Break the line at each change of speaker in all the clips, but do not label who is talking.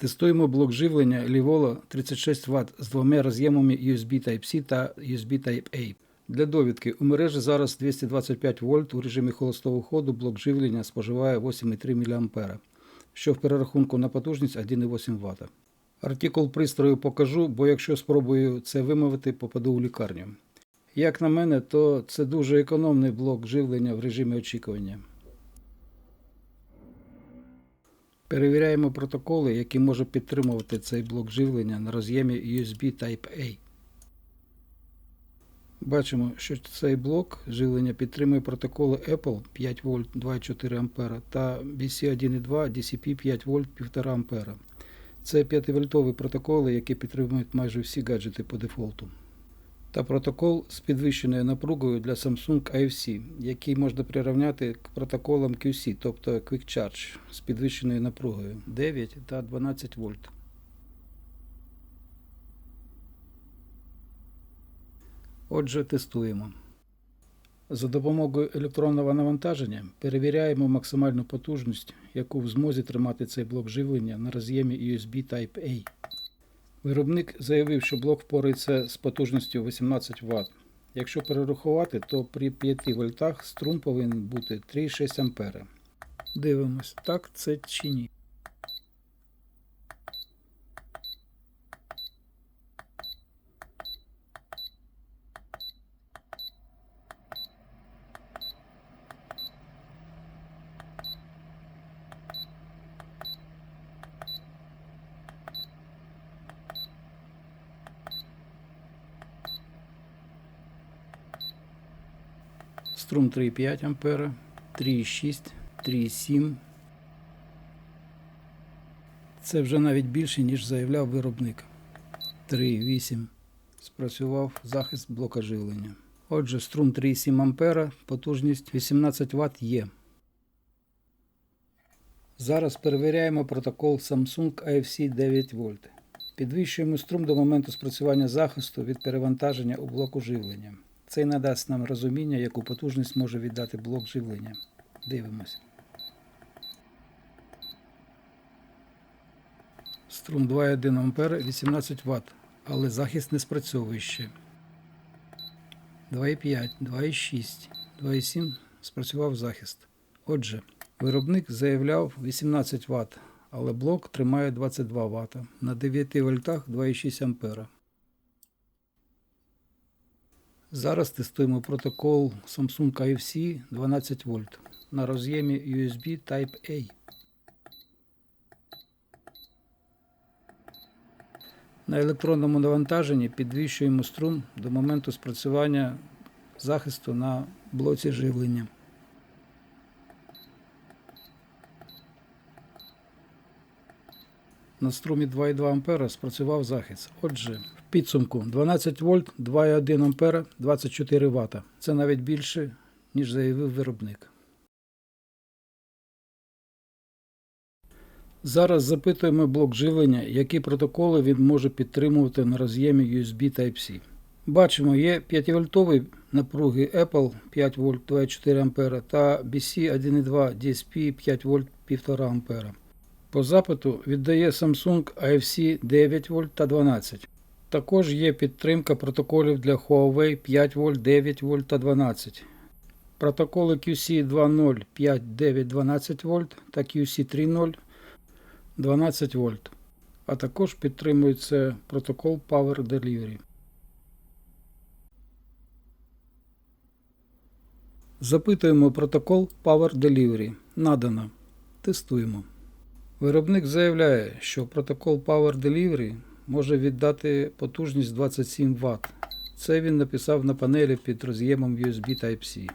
Тестуємо блок живлення Livolo 36 Вт з двома роз'ємами USB Type-C та USB Type-A. Для довідки у мережі зараз 225 вольт у режимі холостого ходу блок живлення споживає 8,3 мА, що в перерахунку на потужність 1,8 Вт. Артикул пристрою покажу, бо якщо спробую це вимовити, попаду у лікарню. Як на мене, то це дуже економний блок живлення в режимі очікування. Перевіряємо протоколи, які може підтримувати цей блок живлення на роз'ємі USB Type-A. Бачимо, що цей блок живлення підтримує протоколи Apple 5 В 2,4 А та BC1.2 DCP 5 В 1,5 А. Це 5-вольтові протоколи, які підтримують майже всі гаджети по дефолту. Та протокол з підвищеною напругою для Samsung AFC, який можна прирівняти к протоколам QC, тобто Quick Charge з підвищеною напругою 9 та 12 вольт. Отже, тестуємо. За допомогою електронного навантаження перевіряємо максимальну потужність, яку в змозі тримати цей блок живлення на роз'ємі USB Type-A. Виробник заявив, що блок впорається з потужністю 18 Вт. Якщо перерахувати, то при 5 вольтах струм повинен бути 3,6 А. Дивимось, так це чи ні. Струм 3,5 ампера, 3,6, 3,7. Це вже навіть більше, ніж заявляв виробник. 3,8. Спрацював захист блока живлення. Отже, струм 3,7 ампера, потужність 18 Вт є. Зараз перевіряємо протокол Samsung AFC 9 В. Підвищуємо струм до моменту спрацювання захисту від перевантаження у блоку живлення. Це надасть нам розуміння, яку потужність може віддати блок живлення. Дивимось. Струм 2,1 А 18 Вт, але захист не спрацьовує ще. 2,5, 2,6, 2,7 спрацював захист. Отже, виробник заявляв 18 Вт, але блок тримає 22 Вт на 9 вольтах 2,6 А. Зараз тестуємо протокол Samsung AFC 12 вольт на роз'ємі USB Type-A. На електронному навантаженні підвищуємо струм до моменту спрацювання захисту на блоці живлення. На струмі 2,2 А спрацював захист. Отже, підсумку 12 вольт, 2,1 А, 24 Вт. Це навіть більше, ніж заявив виробник. Зараз запитуємо блок живлення, які протоколи він може підтримувати на роз'ємі USB Type-C. Бачимо, є 5-вольтові напруги Apple 5 вольт 2,4 А та BC 1,2 DSP 5 вольт 1,5 А. По запиту віддає Samsung AFC 9 вольт та 12. Також є підтримка протоколів для Huawei 5 вольт, 9 вольт та 12. Протоколи QC 2.0 5, 9, 12 вольт та QC 3.0 12 вольт. А також підтримується протокол Power Delivery. Запитуємо протокол Power Delivery. Надано. Тестуємо. Виробник заявляє, що протокол Power Delivery може віддати потужність 27 Вт. Це він написав на панелі під роз'ємом USB Type-C.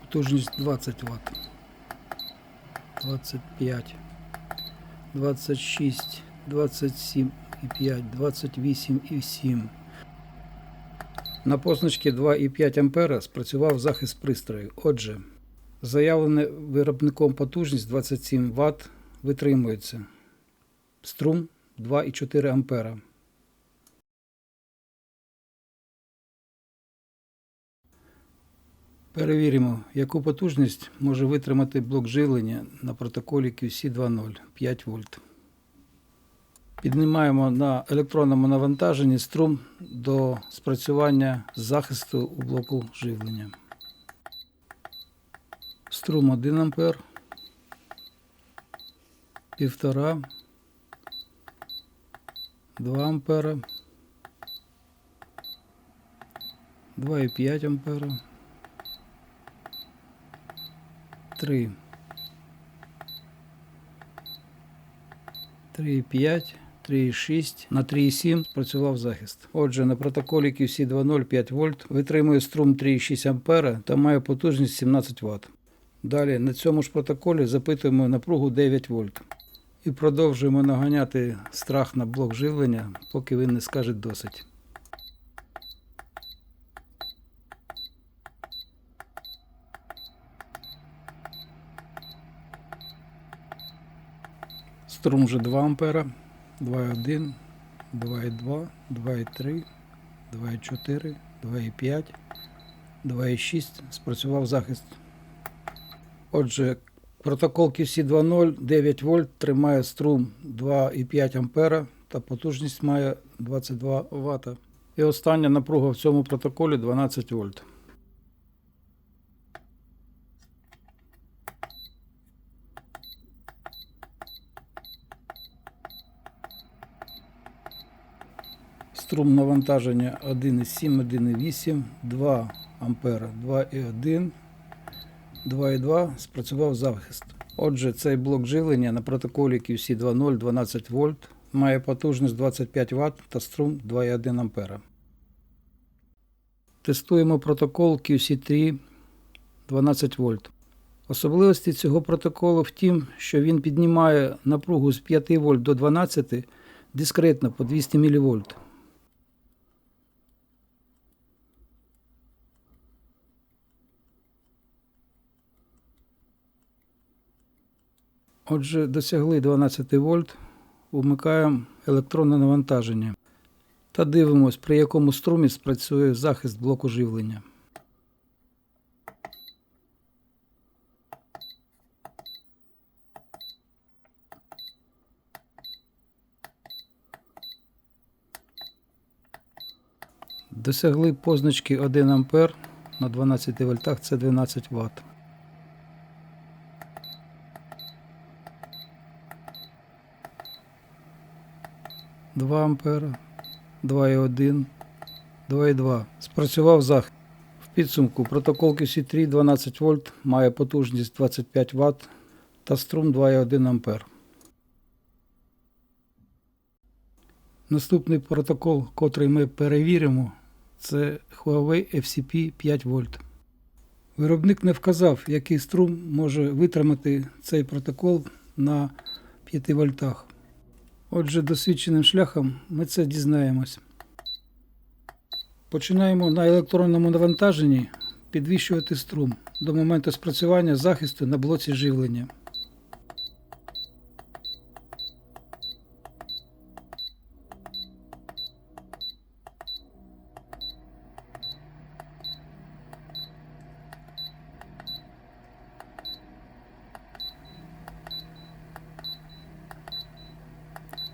Потужність 20 Вт. 25. 26, 27,5, 28,7. На позначки 2,5 ампера спрацював захист пристрою. Отже, заявлене виробником потужність 27 Вт витримується. Струм 2,4 ампера. Перевіримо, яку потужність може витримати блок жилення на протоколі QC 2.0 5 вольт. Піднімаємо на електронному навантаженні струм до спрацювання захисту у блоку живлення. Струм 1 ампер, 1,5, 2 ампера, 2,5 ампера, 3, 3,5, 3,6 на 3,7 спрацював захист. Отже, на протоколі QC 2.0 5 вольт витримує струм 3,6 ампера та має потужність 17 Вт. Далі на цьому ж протоколі запитуємо напругу 9 вольт. І продовжуємо наганяти страх на блок живлення, поки він не скаже досить. Струм вже 2 ампера, 2,1, 2,2, 2,3, 2,4, 2,5, 2,6. Спрацював захист. Отже, протокол QC 2.0 9 вольт тримає струм 2,5 ампера та потужність має 22 Вт. І остання напруга в цьому протоколі 12 вольт. Струм навантаження 1,7, 1,8, 2 ампера, 2,1, 2,2 спрацював захист. Отже, цей блок живлення на протоколі QC 2.0 12 вольт має потужність 25 Вт та струм 2,1 ампера. Тестуємо протокол QC3 12 вольт. Особливості цього протоколу в тім, що він піднімає напругу з 5 вольт до 12 дискретно по 200 мВ. Отже, досягли 12 вольт, вмикаємо електронне навантаження та дивимось, при якому струмі спрацює захист блоку живлення. Досягли позначки 1 ампер на 12 вольтах це 12 Вт. Два ампера, 2,1, 2,2. Спрацював захист. В підсумку протокол QC3 12 вольт має потужність 25 Вт та струм 2,1 ампер. Наступний протокол, котрий ми перевіримо, це Huawei FCP 5 вольт. Виробник не вказав, який струм може витримати цей протокол на 5 вольтах. Отже, досвідченим шляхом ми це дізнаємось. Починаємо на електронному навантаженні підвищувати струм до моменту спрацювання захисту на блоці живлення.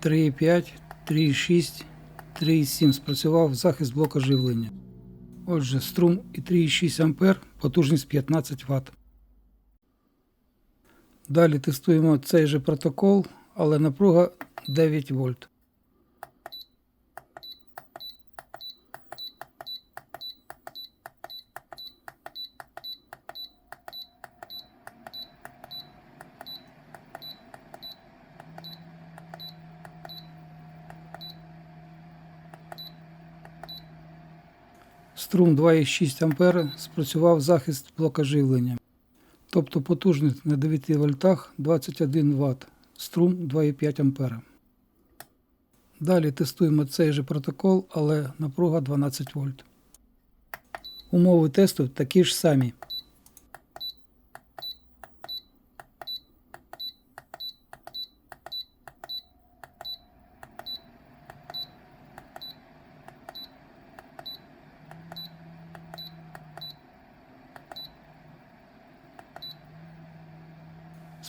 Три і п'ять, три і шість, 3,7 спрацював захист блока живлення. Отже, струм і 3,6 А потужність 15 Вт. Далі тестуємо цей же протокол, але напруга 9 вольт. Струм 2,6 А спрацював захист блока живлення. Тобто потужність на 9 вольтах 21 Вт, струм 2,5 А. Далі тестуємо цей же протокол, але напруга 12 вольт. Умови тесту такі ж самі.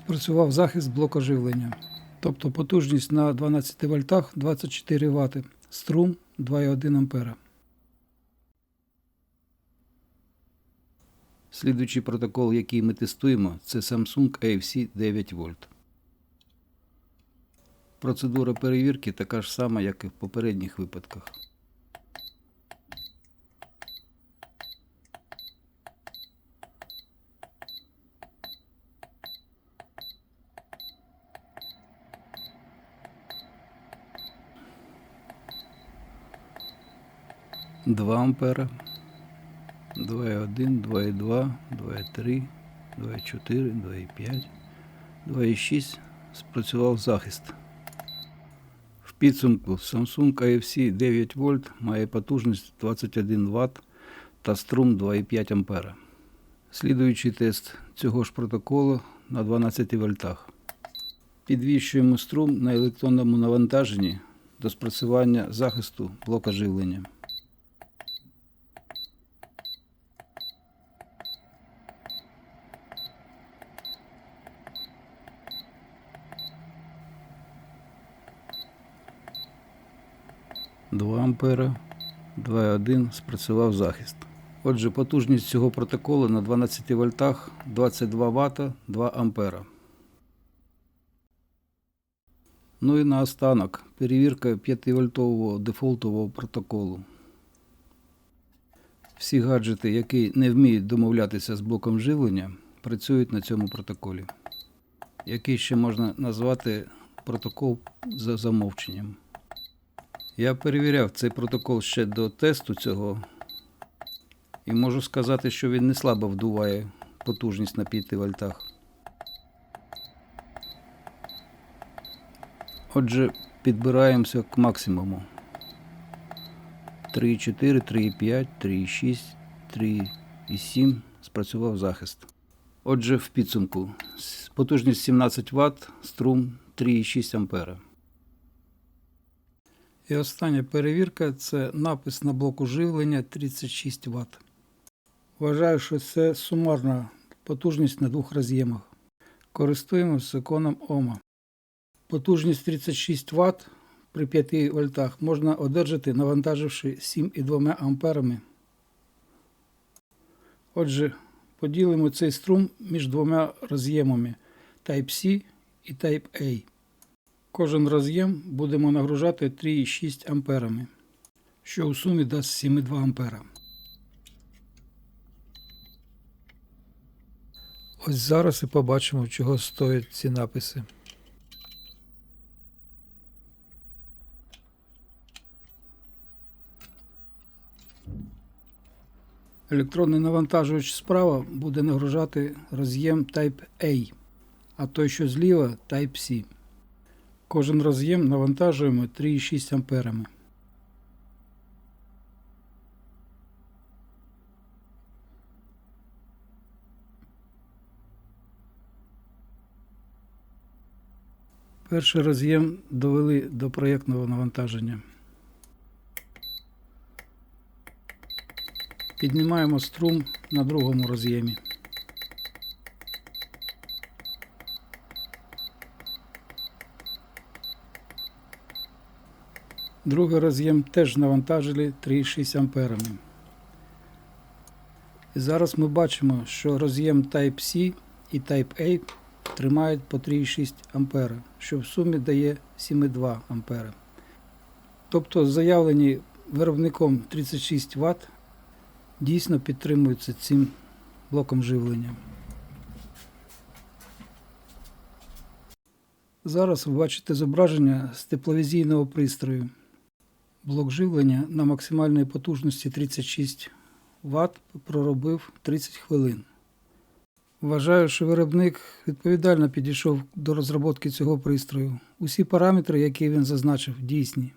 Спрацював захист блока живлення. Тобто потужність на 12 вольтах 24 Вт, струм 2,1 ампера. Слідуючий протокол, який ми тестуємо, це Samsung AFC 9 вольт. Процедура перевірки така ж сама, як і в попередніх випадках. Два ампера, 2,1, 2,2, 2,3, 2,4, 2,5, 2,6 спрацював захист. В підсумку Samsung AFC 9 вольт має потужність 21 Вт та струм 2,5 ампера. Слідуючий тест цього ж протоколу на 12 вольтах. Підвищуємо струм на електронному навантаженні до спрацювання захисту блока живлення. Ампера, 2,1 спрацював захист. Отже, потужність цього протоколу на 12 вольтах 22 Вт 2 ампера. Ну і наостанок перевірка 5-вольтового дефолтового протоколу. Всі гаджети, які не вміють домовлятися з блоком живлення, працюють на цьому протоколі, який ще можна назвати протокол за замовченням. Я перевіряв цей протокол ще до тесту цього і можу сказати, що він не слабо вдуває потужність на 5 вольтах. Отже, підбираємося к максимуму. 3,4, 3,5, 3,6, 3,7 спрацював захист. Отже, в підсумку потужність 17 Вт, струм 3,6 ампера. І остання перевірка це напис на блоку живлення 36 Вт. Вважаю, що це сумарна потужність на двох роз'ємах. Користуємося законом Ома. Потужність 36 Вт при 5 вольтах можна одержати, навантаживши 7,2 амперами. Отже, поділимо цей струм між двома роз'ємами Type-C і Type-A. Кожен роз'єм будемо нагружати 3,6 амперами, що у сумі дасть 7,2 ампера. Ось зараз і побачимо, чого стоять ці написи. Електронний навантажувач справа буде нагружати роз'єм Type A, а той, що зліва Type C. Кожен роз'єм навантажуємо 3,6 амперами. Перший роз'єм довели до проєктного навантаження. Піднімаємо струм на другому роз'ємі. Другий роз'єм теж навантажили 3,6 амперами. І зараз ми бачимо, що роз'єм Type-C і Type-A тримають по 3,6 ампера, що в сумі дає 7,2 ампера. Тобто заявлені виробником 36 Вт дійсно підтримуються цим блоком живлення. Зараз ви бачите зображення з тепловізійного пристрою. Блок живлення на максимальній потужності 36 Вт проробив 30 хвилин. Вважаю, що виробник відповідально підійшов до розробки цього пристрою. Усі параметри, які він зазначив, дійсні.